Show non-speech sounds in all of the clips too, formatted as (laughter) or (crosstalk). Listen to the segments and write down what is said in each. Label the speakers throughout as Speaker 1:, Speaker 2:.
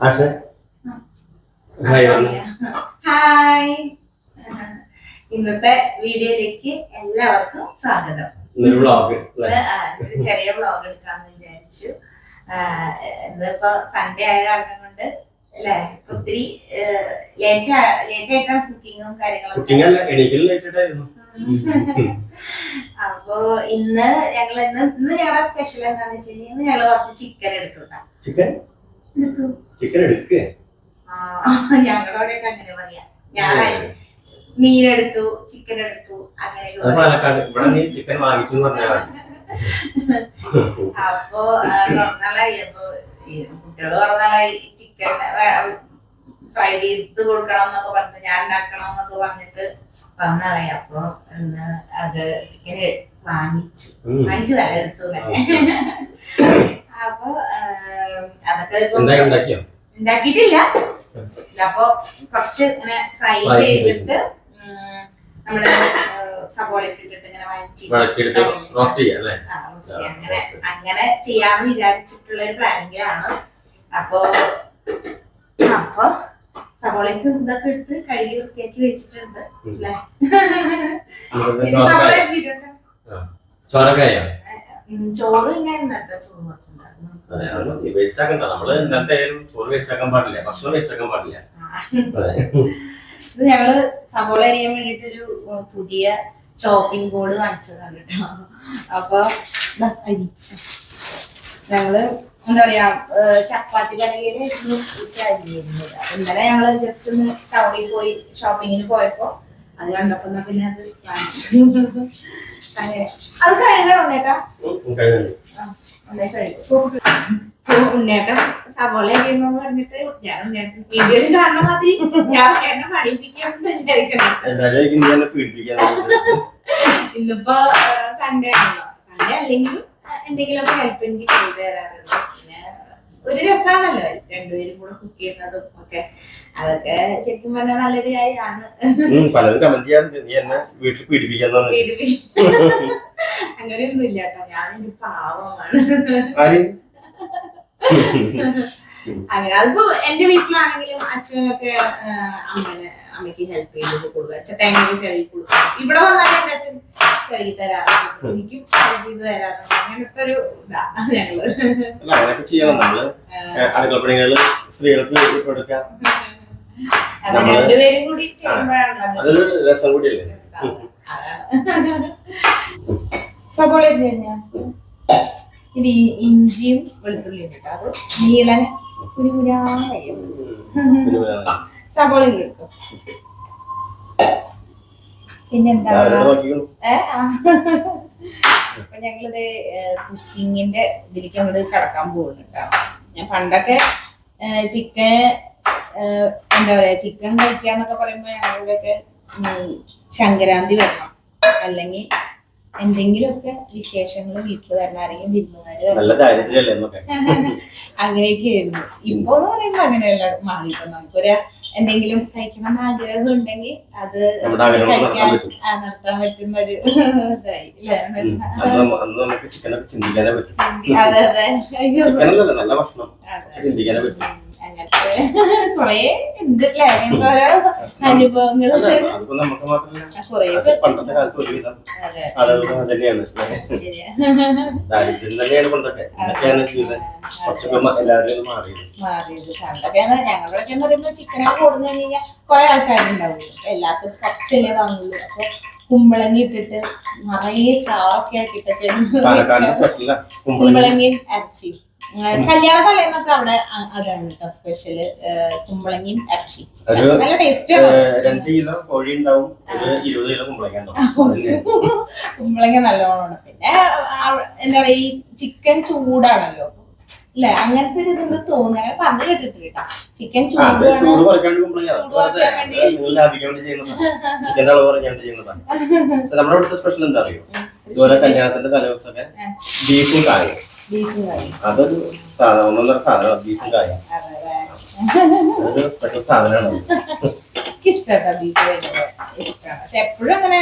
Speaker 1: ആശ? Hi.
Speaker 2: ഇന്നത്തെ വീഡിയോയിലേക്ക് എല്ലാവർക്കും സ്വാഗതം. ചെറിയ വ്ളോഗ് എടുക്കാന്ന് വിചാരിച്ചു. ഇന്നിപ്പോ സൺഡേ ആയ കാരണം കൊണ്ട് അല്ലെ? ഒത്തിരി ലേറ്റ് ലേറ്റ് ആയിട്ടാണ് കുക്കിങ്ങും
Speaker 1: കാര്യങ്ങളും (laughs)
Speaker 2: അപ്പോ ഇന്ന് ഞങ്ങൾ ഇന്ന് ഇന്ന് ഞങ്ങളുടെ സ്പെഷ്യൽ എന്താണെന്ന് വെച്ച് കഴിഞ്ഞാൽ ഇന്ന് ഞങ്ങൾ കുറച്ച് ചിക്കൻ എടുത്തുട്ടാ
Speaker 1: ചിക്കൻ
Speaker 2: എടുക്കേ.
Speaker 1: ചിക്കൻ എടുക്കുക
Speaker 2: ആ, ഞങ്ങളുടെ അവിടെയൊക്കെ അങ്ങനെ പറയാ. ഞായറാഴ്ച മീനെടുത്തു ചിക്കൻ എടുത്തു അങ്ങനെയൊക്കെ
Speaker 1: അത്
Speaker 2: പറയും.
Speaker 1: പാലക്കാട്. ഇവിടെ നീ ചിക്കൻ വാങ്ങിച്ചു (laughs)
Speaker 2: അപ്പൊ കുറഞ്ഞാളായി അപ്പൊ ഈ കുട്ടികൾ ചിക്കൻ ഫ്രൈ ചെയ്ത് കൊടുക്കണം എന്നൊക്കെ പറഞ്ഞിട്ട് ഞാൻ ഉണ്ടാക്കണം എന്നൊക്കെ പറഞ്ഞിട്ട് പറഞ്ഞാളായി അപ്പൊ അത് ചിക്കൻ വാങ്ങിച്ചു. വാങ്ങിച്ചു വില എടുത്തു (laughs) അപ്പൊ അതൊക്കെ ഉണ്ടാക്കിയിട്ടില്ല. അപ്പൊ കുറച്ച് ഇങ്ങനെ ഫ്രൈ ചെയ്തിട്ട് നമ്മൾ ഇട്ടിട്ട് ഇങ്ങനെ വഴറ്റി
Speaker 1: റോസ്റ്റ് ചെയ്യാം അല്ലേ.
Speaker 2: അങ്ങനെ അങ്ങനെ ചെയ്യാന്ന് വിചാരിച്ചിട്ടുള്ള ഒരു പ്ലാനിങ്ങിലാണ് അപ്പൊ അപ്പൊ സവോളയ്ക്ക് ഇതൊക്കെ എടുത്ത് കഴുകി വൃത്തിയാക്കി വെച്ചിട്ടുണ്ട് അല്ലേ? സവോള
Speaker 1: ചോറൊക്കെ
Speaker 2: ചോറ് ഇന്നത്തെ ചോറ് കുറച്ചുണ്ടായിരുന്നു
Speaker 1: വേസ്റ്റ് ആക്കണ്ട. നമ്മൾ ഇന്നത്തെ ആയാലും ചോറ് വേസ്റ്റ് ആക്കാൻ പാടില്ല. ഭക്ഷണം വേസ്റ്റ് ആക്കാൻ പാടില്ല.
Speaker 2: ഇത് ഞങ്ങൾ സവോള അറിയാൻ വേണ്ടിട്ടൊരു ഒരു പുതിയ ചോപ്പിംഗ് ബോർഡ് വാങ്ങിച്ചതാണ് കേട്ടോ. അപ്പൊ ഞങ്ങൾ എന്താ പറയാ ചപ്പാത്തി അപ്പൊ ഇന്നലെ ഞങ്ങൾ ജസ്റ്റ് ഒന്ന് ടൗണിൽ പോയി ഷോപ്പിങ്ങിന് പോയപ്പോ അത് കണ്ടപ്പോ പിന്നെ അത് വാങ്ങിച്ചു. അത്. കഴുകണം കേട്ടാ ഉണ്ണേട്ടം സവോള അരിയുമ്പോ പറഞ്ഞിട്ട് ഞാൻ ഉണ്ണേട്ടൻ വീഡിയോയിൽ മാതിരി ഞാൻ ഉണ്ണേട്ടനെ പഠിപ്പിക്കാമെന്ന് വിചാരിക്കണം. ഇന്നിപ്പോ സൺഡേ ആണല്ലോ. സൺഡേ അല്ലെങ്കിലും എന്തെങ്കിലും എന്തെങ്കിലുമൊക്കെ ഹെൽപ്പ് എനിക്ക് ചെയ്തു തരാറുണ്ട്. പിന്നെ ഒരു രസമാണല്ലോ രണ്ടുപേരും കൂടെ കുക്ക് ചെയ്യുന്നതും ഒക്കെ. അതൊക്കെ ശരിക്കും പറഞ്ഞാൽ നല്ലൊരു കാര്യമാണ്.
Speaker 1: ഉം, പലരും കമന്റ് ചെയ്യാറുണ്ട്. നീ എന്നെ വീട്ടിൽ പീഡിപ്പിക്കാൻ തോന്നുന്നു
Speaker 2: വീട് അങ്ങനെയൊന്നും ഇല്ല കേട്ടോ ഞാനൊരു പാവമാണ്. (laughs) അങ്ങനെ അതിപ്പോ എന്റെ വീട്ടിലാണെങ്കിലും അച്ഛനൊക്കെ അമ്മന് അമ്മയ്ക്ക് ഹെൽപ്പ് ചെയ്ത് കൊടുക്കുക അച്ഛൻ തേങ്ങയൊക്കെ ചെറുകി കൊടുക്കുക ഇവിടെ വന്നാലും എന്റെ അച്ഛൻ ചെറുകി തരാറുണ്ട്. എനിക്കും ചെയ്ത് തരാറുണ്ട്. അങ്ങനത്തെ ഒരു ഇതാ
Speaker 1: ഞങ്ങൾ. അങ്ങനെയൊക്കെ ചെയ്യണം നമ്മൾ. സ്ത്രീകൾക്ക് കൊടുക്കാം
Speaker 2: അത്
Speaker 1: നമ്മൾ
Speaker 2: രണ്ടുപേരും കൂടി ചെയ്യുമ്പോഴാണ് അത്
Speaker 1: അതൊരു രസം കൂടിയല്ലേ?
Speaker 2: രസാവുക. അതാണ്. സബോള തന്നെയാ? ഇഞ്ചിയും വെളുത്തുള്ളിയും അത് നീളനെ
Speaker 1: വേറെ (laughs)
Speaker 2: സബോള കിട്ടും. പിന്നെന്താ? അപ്പൊ ഞങ്ങളിത് കുക്കിങ്ങിന്റെ ഇതിലേക്ക് നമ്മൾ കടക്കാൻ പോകുന്നു കേട്ടോ ഞാൻ പണ്ടൊക്കെ ചിക്കൻ എന്താ പറയാ ചിക്കൻ കഴിക്കാന്നൊക്കെ പറയുമ്പോ ഞങ്ങളുടെയൊക്കെ ശങ്കരാന്തി സംക്രാന്തി വരണം. അല്ലെങ്കിൽ എന്തെങ്കിലുമൊക്കെ വിശേഷങ്ങൾ വീട്ടിൽ വരണം ആരെങ്കിലും വിരുന്നുകാര് (laughs) അങ്ങനെയൊക്കെ ആയിരുന്നു ഇപ്പൊ എന്ന് പറയുമ്പോ അങ്ങനെയല്ല മാറിയിട്ട്. നമുക്കൊരു എന്തെങ്കിലും കഴിക്കണം ആഗ്രഹം ഉണ്ടെങ്കിൽ അത് കഴിക്കാൻ നടത്താൻ പറ്റുന്ന ഒരു (laughs) ഇതായി അതെ അതെ.
Speaker 1: നല്ല ഭക്ഷണം. ചിന്തിക്കാനേ പറ്റും.
Speaker 2: അങ്ങനത്തെ കൊറേ ഉണ്ട് അല്ലേ? ഓരോ
Speaker 1: പണ്ടത്തെ കാലത്ത് ഒരുവിധം
Speaker 2: അതെ.
Speaker 1: ആളുകൾ തന്നെയാണ്
Speaker 2: ശരിയാ.
Speaker 1: ദാരിദ്ര്യം തന്നെയാണ് പണ്ടൊക്കെ. എന്നൊക്കെയാണ് ജീവിതം. കുറച്ചൊക്കെ മ- എല്ലാവരും ഒന്ന് മാറിയത്.
Speaker 2: മാറിയത്. പണ്ടൊക്കെ ഞങ്ങളൊക്കെ എന്ന് പറയുമ്പോ ചിക്കനൊക്കെ കൊടുന്നു കഴിഞ്ഞാൽ കുറെ ആൾക്കാരുണ്ടാവും എല്ലാവർക്കും കുറച്ചല്ലേ വാങ്ങുള്ളൂ. അപ്പൊ കുമ്പളങ്ങി ഇട്ടിട്ട് നിറയെ ചാവൊക്കെ ആക്കിയിട്ട്
Speaker 1: കുമ്പളങ്ങി.
Speaker 2: ഇറച്ചി കല്യാണ തലേന്നൊക്കെ അവിടെ അതാണ് കേട്ടോ സ്പെഷ്യൽ കുമ്പളങ്ങിയും ഇറച്ചി. നല്ല ടേസ്റ്റ്
Speaker 1: രണ്ട് കിലോ കോഴി ഉണ്ടാവും ഒരു ഇരുപത് കിലോ കുമ്പളങ്ങ.
Speaker 2: കുമ്പളങ്ങ നല്ലോണം. പിന്നെ എന്താ പറയാ ഈ ചിക്കൻ ചൂടാണല്ലോ. അല്ലെ അങ്ങനത്തെ ഒരു ഇതെന്ന് തോന്നുന്നു. അങ്ങനെ പറഞ്ഞു കേട്ടിട്ട് കേട്ടോ ചിക്കൻ
Speaker 1: ചൂട് (laughs) നമ്മുടെ ഇവിടുത്തെ സ്പെഷ്യൽ എന്താ അറിയോ? ഇതുപോലെ കല്യാണത്തിന്റെ തലേദിവസമൊക്കെ ബീഫും കായും.
Speaker 2: ബീഫും കറി
Speaker 1: അതൊരു സാധനം ഒന്നൊന്നര സാധനം ബീഫും കായും.
Speaker 2: അതെ അതെ
Speaker 1: അതൊരു സ്പെഷ്യൽ സാധനമാണ്
Speaker 2: എനിക്ക് ബീഫ് ഭയങ്കര ഇഷ്ടമാണ് പക്ഷെ എപ്പോഴും അങ്ങനെ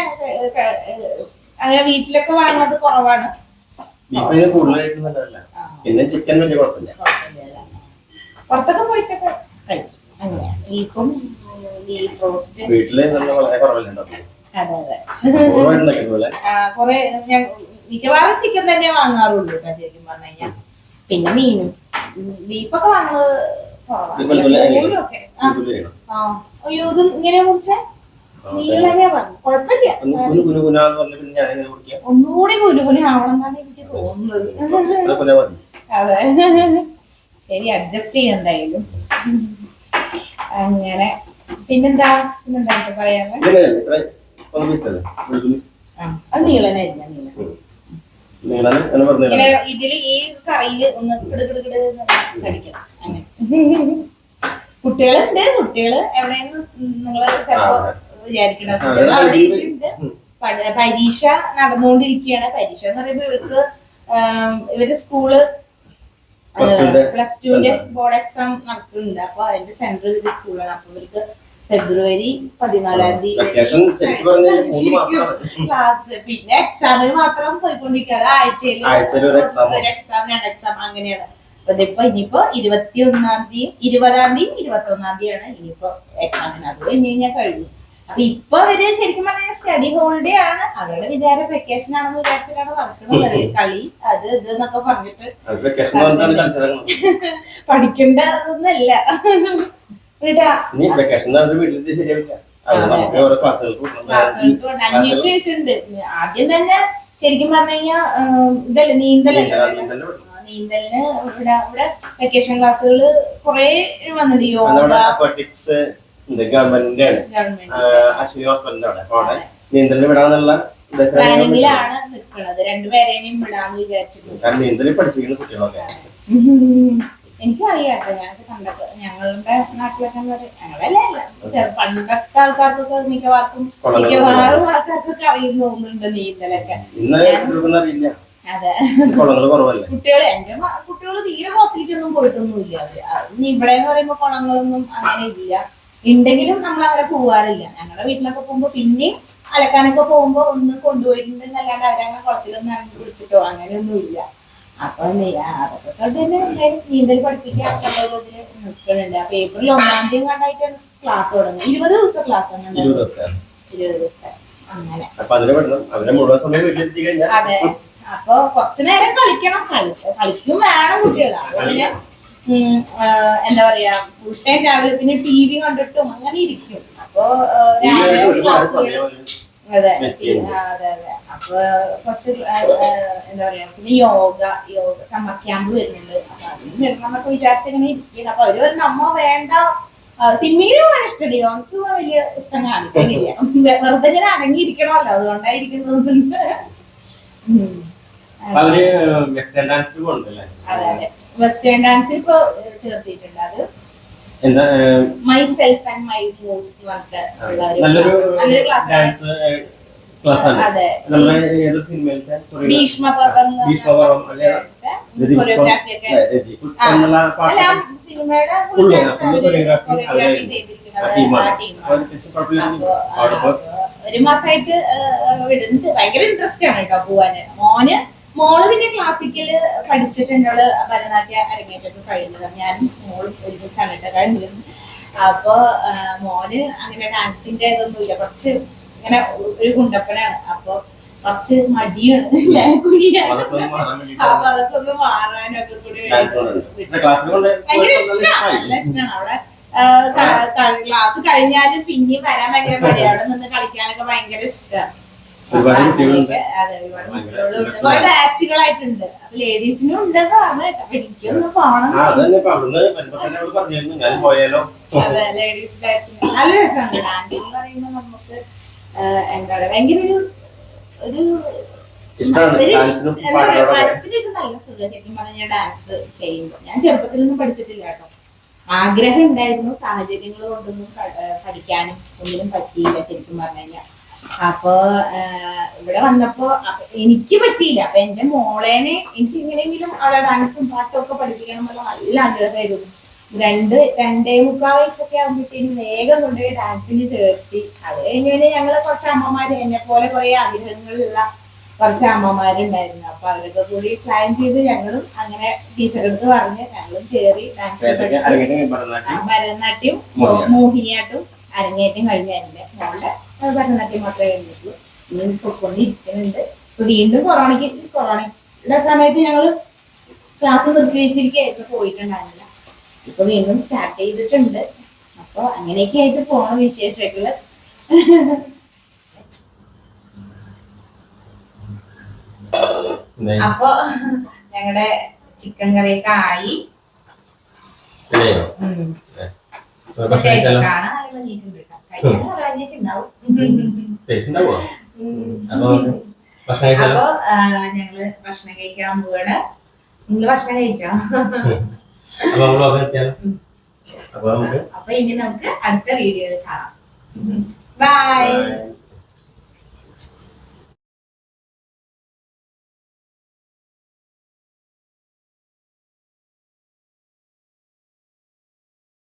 Speaker 2: അങ്ങനെ വീട്ടിലൊക്കെ വാങ്ങുന്നത് കുറവാണ്.
Speaker 1: ബീഫിന് കൂടുതലായിട്ട് നല്ലതല്ല. പിന്നെ ചിക്കൻ വലിയ കുഴപ്പമില്ല.
Speaker 2: പുറത്തൊക്കെ പോയിട്ടൊക്കെ ബീഫും ബീഫ് റോസ്റ്റ്.
Speaker 1: വീട്ടിൽ വളരെ കുറവല്ലേ ഉണ്ടാവും
Speaker 2: അതെ അതെ. കുറെ ഞാൻ മിക്കവാറും ചിക്കൻ തന്നെ വാങ്ങാറുള്ളൂ കേട്ടോ ശരിക്കും പറഞ്ഞു കഴിഞ്ഞാൽ. പിന്നെ മീനും. ബീഫൊക്കെ വാങ്ങുന്നത് കുറവാണ്. അയ്യോ ഇത് ഇങ്ങനെ കുറിച്ചേ ഒന്നുകൂടി കുലുകുലി ആവണമെന്നാണ് എനിക്ക് തോന്നുന്നത്.
Speaker 1: കുനു കുന മതി.
Speaker 2: അതെ. ശരി അഡ്ജസ്റ്റ് ചെയ്യണ്ടായാലും അങ്ങനെ. പിന്നെന്താ? പിന്നെന്താ പറയാ അത് നീളനായിരുന്നു നീളൻ
Speaker 1: നിങ്ങളാണ് എന്ന് പറഞ്ഞു
Speaker 2: ഇങ്ങനെ ഇതിൽ ഈ കറിയിൽ ഒന്ന് കിടുകിടുകിട് കടിക്കണം. അങ്ങനെ. കുട്ടികളുണ്ട് കുട്ടികൾ എവിടെയെന്ന് നിങ്ങൾ ചിലപ്പോ വിചാരിക്കണം കുട്ടികൾ അവിടെ
Speaker 1: പരീക്ഷ-
Speaker 2: ഇരിക്കുന്നുണ്ട് പരീക്ഷ നടന്നുകൊണ്ടിരിക്കുകയാണ്. പരീക്ഷ എന്ന് പറയുമ്പോ ഇവർക്ക്
Speaker 1: ഇവർ സ്കൂൾ
Speaker 2: പ്ലസ് ടുവിന്റെ ബോർഡ് എക്സാം നടത്തുന്നുണ്ട്. അപ്പൊ അതിന്റെ സെന്റർ ഇവർ സ്കൂളാണ് അപ്പൊ ഇവർക്ക് ഫെബ്രുവരി പതിനാലാം തീയതി. ക്ലാസ് (laughs) പിന്നെ എക്സാമിന് മാത്രം പോയിക്കൊണ്ടിരിക്കാതെ ആഴ്ചയിൽ
Speaker 1: ഒരു
Speaker 2: എക്സാം രണ്ട് എക്സാം അങ്ങനെയാണ്. അപ്പൊ ഇതിപ്പോ ഇനിയിപ്പോ ഇരുപത്തി ഒന്നാം തീയതി ഇരുപതാം തീയതി ഇരുപത്തി ഒന്നാം തീയതിയാണ് ഇനിയിപ്പോ എക്സാമിന് അത് കഴിഞ്ഞ് കഴിഞ്ഞാൽ കഴിഞ്ഞു. അപ്പൊ ഇപ്പൊ അവർ ശരിക്കും പറഞ്ഞാൽ സ്റ്റഡി ഹോളിഡേ ആണ്. അവരുടെ വിചാരം വെക്കേഷൻ ആണെന്ന് വിചാരിച്ചിട്ടാണ് നടക്കുന്നത്. കളി അത് ഇത് എന്നൊക്കെ പറഞ്ഞിട്ട് (laughs) പഠിക്കേണ്ടതൊന്നല്ല.
Speaker 1: ഇനി വെക്കേഷൻ വീട്ടിൽ ശരിയാവില്ല. അത് നമുക്ക് ഓരോ ക്ലാസ്സുകൾക്ക് വിടണം.
Speaker 2: ക്ലാസ്സുകൾക്ക് കൊണ്ട് അന്വേഷിച്ച് വെച്ചിട്ടുണ്ട് ആദ്യം തന്നെ ശരിക്കും പറഞ്ഞു കഴിഞ്ഞാൽ ഇതല്ലേ നീന്തലല്ലേ
Speaker 1: നീന്തലിന്.
Speaker 2: ഇവിടെ ഇവിടെ വെക്കേഷൻ ക്ലാസ്സുകൾ കുറെ വന്നിട്ടുണ്ട്. യോഗ.
Speaker 1: ഗവൺമെന്റിന്റെ അശ്വിനി ഹോസ്പിറ്റലിന്റെ അവിടെ. അപ്പൊ അവിടെ നീന്തലിന് വിടാന്നുള്ള ഉദ്ദേശം
Speaker 2: പ്ലാനിങ്ങിലാണ് നിൽക്കുന്നത്. രണ്ടുപേരെയും വിടാന്ന് വിചാരിച്ചിട്ടുണ്ട്.
Speaker 1: നീന്തൽ പഠിച്ചിരിക്കുന്ന കുട്ടികളൊക്കെ.
Speaker 2: എനിക്കും ഞങ്ങൾക്ക് പണ്ടൊക്കെ ഞങ്ങളുടെ നാട്ടിലൊക്കെ ഞങ്ങളല്ലേ അല്ല പണ്ടത്തെ ആൾക്കാർക്കൊക്കെ മിക്കവാർക്കും മിക്കവാറും ആൾക്കാർക്കൊക്കെ അറിയുന്നു തോന്നുന്നുണ്ട് നീന്തലൊക്കെ അതെ. കുട്ടികൾ എന്റെ കുട്ടികൾ തീരെ പുറത്തേക്കൊന്നും പോയിട്ടൊന്നുമില്ല. ഇനി ഇവിടെ എന്ന് പറയുമ്പോ കുളങ്ങളൊന്നും അങ്ങനെ ഇല്ല. ഉണ്ടെങ്കിലും നമ്മൾ അങ്ങനെ പോവാറില്ല. ഞങ്ങളുടെ വീട്ടിലൊക്കെ പോകുമ്പോ പിന്നെയും അലക്കാനൊക്കെ പോകുമ്പോ ഒന്ന് കൊണ്ടുപോയിട്ടുണ്ടെന്നല്ലാണ്ട് അവരങ്ങനെ കുളത്തിലൊന്നും അങ്ങനെ പിടിച്ചിട്ടോ അങ്ങനെയൊന്നും ഇല്ല അപ്പൊ അതൊക്കെ കൊണ്ട് തന്നെ എല്ലാവരും നീന്തൽ പഠിപ്പിക്കാൻ നിൽക്കുന്നുണ്ട് അപ്പൊ ഏപ്രിൽ ഒന്നാം തീയതി കണ്ടായിട്ടാണ് ക്ലാസ് തുടങ്ങുന്നത്. ഇരുപത് ദിവസം ക്ലാസ്
Speaker 1: ഇരുപത്
Speaker 2: ദിവസം അങ്ങനെ. അതെ. അപ്പൊ കുറച്ചു നേരം കളിക്കണം. കളിക്കും വേണം കുട്ടികൾ അതുപോലെ എന്താ പറയാ ഫുൾ ടൈം രാവിലെ പിന്നെ ടി വി കണ്ടിട്ടും അങ്ങനെ ഇരിക്കും. അപ്പൊ രാവിലെ അതെ. അതെ അതെ. അപ്പൊ എന്താ പറയാ പിന്നെ യോഗ യോഗ സമ്മർ ക്യാമ്പ് വരുന്നുണ്ട്. അപ്പൊ അതിന് വരണം എന്നൊക്കെ വിചാരിച്ചിങ്ങനെ ഇരിക്കുന്നു അപ്പൊ അവർ പറഞ്ഞു അമ്മ വേണ്ട. സിമ്മിങ്ങിന് പോകാൻ ഇഷ്ടമില്ല. എനിക്ക് വലിയ ഇഷ്ടം കാണിക്കുന്നില്ല (laughs) വെറുതെ ഇങ്ങനെ അടങ്ങിയിരിക്കണമല്ലോ അതുകൊണ്ടായിരിക്കുന്നത് ഉം.
Speaker 1: അവർ വെസ്റ്റേൺ ഡാൻസ്
Speaker 2: അതെ അതെ. വെസ്റ്റേൺ ഇപ്പൊ ചേർത്തിട്ടുണ്ട് അത്
Speaker 1: എന്താ ഏഹ്,
Speaker 2: myself and my moves പറഞ്ഞിട്ട് ഉള്ള ഒരു
Speaker 1: നല്ലൊരു
Speaker 2: നല്ലൊരു ക്ലാസ്
Speaker 1: ക്ലാസ് ആണ്. നമ്മുടെ സിനിമയിലത്തെ
Speaker 2: മാസമായിട്ട് വിടുന്നുണ്ട് ഭയങ്കര ഇൻട്രസ്റ്റ് ആണ് കേട്ടോ പോവാന്. മോന് മോൾ പിന്നെ ക്ലാസിക്കൽ പഠിച്ചിട്ടുണ്ട് ഭരതനാട്യ അരങ്ങേറ്റൊക്കെ കഴിഞ്ഞത്. ഞാൻ മോൾ ഒരുമിച്ചാണ് കേട്ടോ കഴിഞ്ഞത് അപ്പൊ മോന് അങ്ങനെ ഡാൻസിന്റെ ഇതൊന്നുമില്ല. കുറച്ച് ഇങ്ങനെ ഒരു കുണ്ടപ്പനാണ് അപ്പൊ കുറച്ച് മടിയാണ്. അപ്പൊ അതൊക്കെ ഒന്ന് മാറാനൊക്കെ കൂടി ഭയങ്കര ഇഷ്ടമാണ് നല്ല ഇഷ്ടമാണ് അവിടെ ക്ലാസ് കഴിഞ്ഞാലും പിന്നെയും വരാൻ ഭയങ്കര മടിയാണ് നിന്ന് കളിക്കാനൊക്കെ ഭയങ്കര ഇഷ്ടമാണ്
Speaker 1: ഒരുപാട് കുട്ടികളുണ്ട്.
Speaker 2: അതെ ഒരുപാട് ബാച്ചുകളായിട്ടുണ്ട്. ലേഡീസിനും എനിക്കൊന്ന് പോണം. ലേഡീസ് ബാച്ചിന് നല്ല രസമാണ്. പറയുമ്പോൾ നമുക്ക് എന്താ പറയാ ഭയങ്കര ഒരു മനസ്സിനൊരു നല്ല സുഖം. ശരിക്കും ഡാൻസ് ചെയ്യുമ്പോൾ ഞാൻ ചെറുപ്പത്തിലൊന്നും പഠിച്ചിട്ടില്ല കേട്ടോ. ആഗ്രഹം ഉണ്ടായിരുന്നു. സാഹചര്യങ്ങൾ കൊണ്ടൊന്നും പഠിക്കാനും ഒന്നിനും പറ്റിയില്ല ശരിക്കും പറഞ്ഞു കഴിഞ്ഞാൽ അപ്പൊ ഇവിടെ വന്നപ്പോ എനിക്ക് പറ്റിയില്ല. അപ്പൊ എന്റെ മോളേനെ എനിക്ക് എങ്ങനെയെങ്കിലും അവളെ ഡാൻസും പാട്ടും ഒക്കെ പഠിപ്പിക്കണം എന്നുള്ള നല്ല ആഗ്രഹമായിരുന്നു. രണ്ട് രണ്ടേ മുക്കാൽ വയസ്സൊക്കെ ആകുമ്പോഴത്തേക്കും വേഗം കൊണ്ടുപോയി ഡാൻസിന് ചേർത്തി. അത് കഴിഞ്ഞ് പിന്നെ ഞങ്ങൾ കുറച്ച് അമ്മമാര് എന്നെ പോലെ കുറെ ആഗ്രഹങ്ങളുള്ള കുറച്ച് അമ്മമാരുണ്ടായിരുന്നു. അപ്പൊ അവരൊക്കെ കൂടി പ്ലാൻ ചെയ്ത് ഞങ്ങളും അങ്ങനെ ടീച്ചറെടുത്ത് പറഞ്ഞ് ഞങ്ങളും കയറി ഡാൻസ്
Speaker 1: ഭരതനാട്യം?
Speaker 2: ഭരതനാട്യം
Speaker 1: മോഹിനിയാട്ടും.
Speaker 2: അരങ്ങേറ്റം കഴിഞ്ഞ എന്റെ മോളുടെ ഭരതനാട്യം മാത്രമേ ഉണ്ടായിട്ടുള്ളൂ ഇനി പൊക്കൊണ്ടിരിക്കുന്നുണ്ട് ഇപ്പൊ വീണ്ടും കൊറോണയ്ക്ക് കൊറോണയുടെ സമയത്ത് ഞങ്ങൾ ക്ലാസ് നിർത്തി വെച്ചിരിക്കുകയായിരുന്നു. പോയിട്ടുണ്ടായിരുന്നില്ല. ഇപ്പൊ വീണ്ടും സ്റ്റാർട്ട് ചെയ്തിട്ടുണ്ട്. അപ്പൊ അങ്ങനെയൊക്കെ ആയിട്ട് പോണ
Speaker 1: വിശേഷങ്ങൾ?
Speaker 2: അപ്പൊ ഞങ്ങളുടെ ചിക്കൻ കറിയൊക്കെ ആയി.
Speaker 1: ഇല്ലയോ?
Speaker 2: ഉം.
Speaker 1: നമുക്ക് അപ്പൊ ഞങ്ങൾ ഭക്ഷണം
Speaker 2: കഴിക്കാൻ പോവാണ്. നിങ്ങൾ ഭക്ഷണം കഴിച്ചോ? അപ്പൊ ഇനി നമുക്ക് അടുത്ത വീഡിയോയിൽ കാണാം. ബൈ.
Speaker 1: Bye.